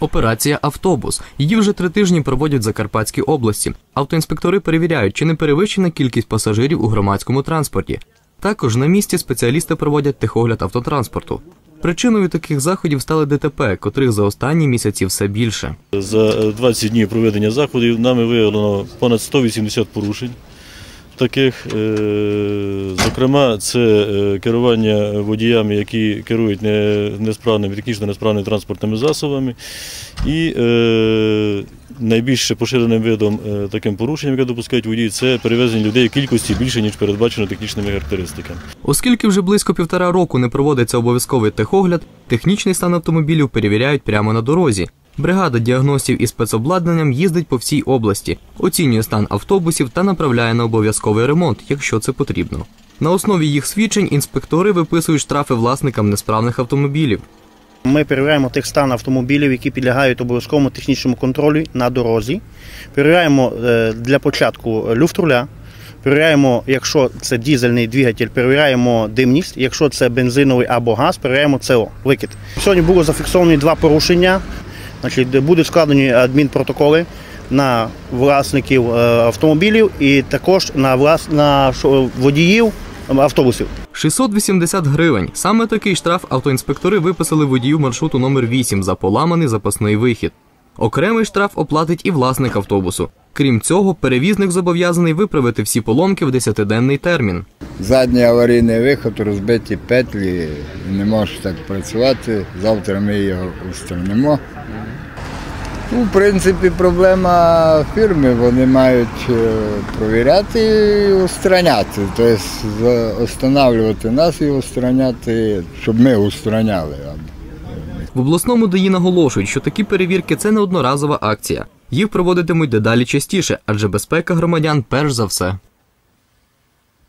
Операція Автобус. Її вже три тижні проводять в Закарпатській області. Автоінспектори перевіряють, чи не перевищена кількість пасажирів у громадському транспорті. Також на місці спеціалісти проводять техогляд автотранспорту. Причиною таких заходів стали ДТП, котрих за останні місяці все більше. За е, 20 днів проведення заходів нами виявлено понад 180 порушень. Таких, е, зокрема, це е, керування водіями, які керують несправними, технічно несправними транспортними засобами. І е, найбільш поширеним видом таким порушенням, яке допускають водії, це перевезення людей кількості більше, ніж передбачено технічними характеристиками. Оскільки вже близько півтора року не проводиться обов'язковий техогляд, технічний стан автомобілів перевіряють прямо на дорозі. Бригада діагностів із спецобладнанням їздить по всій області, оцінює стан автобусів та направляє на обов'язковий ремонт, якщо це потрібно. На основі їх свідчень інспектори виписують штрафи власникам несправних автомобілів. Ми перевіряємо тих стан автомобілів, які підлягають обов'язковому технічному контролю на дорозі. Перевіряємо е, для початку люфтруля. Перевіряємо, якщо це дізельний двигатель, перевіряємо димність. Якщо це бензиновий або газ, перевіряємо СО, викид. Сьогодні було зафіксовані два порушення. Значить, будуть складені адмінпротоколи на власників е, автомобілів і також на, влас... на водіїв автобусів. 680 гривень. Саме такий штраф автоінспектори виписали водію маршруту номер 8 за поламаний запасний вихід. Окремий штраф оплатить і власник автобусу. Крім цього, перевізник зобов'язаний виправити всі поломки в 10-денний термін. Задній аварійний виход, розбиті петлі, не може так працювати. Завтра ми його устранимо. Ну, в принципі, проблема фірми, вони мають е, провіряти і устраняти. Тобто останавливати нас і устраняти, щоб ми устраняли. В обласному ДАІ наголошують, що такі перевірки це не одноразова акція. Їх проводитимуть дедалі частіше, адже безпека громадян перш за все.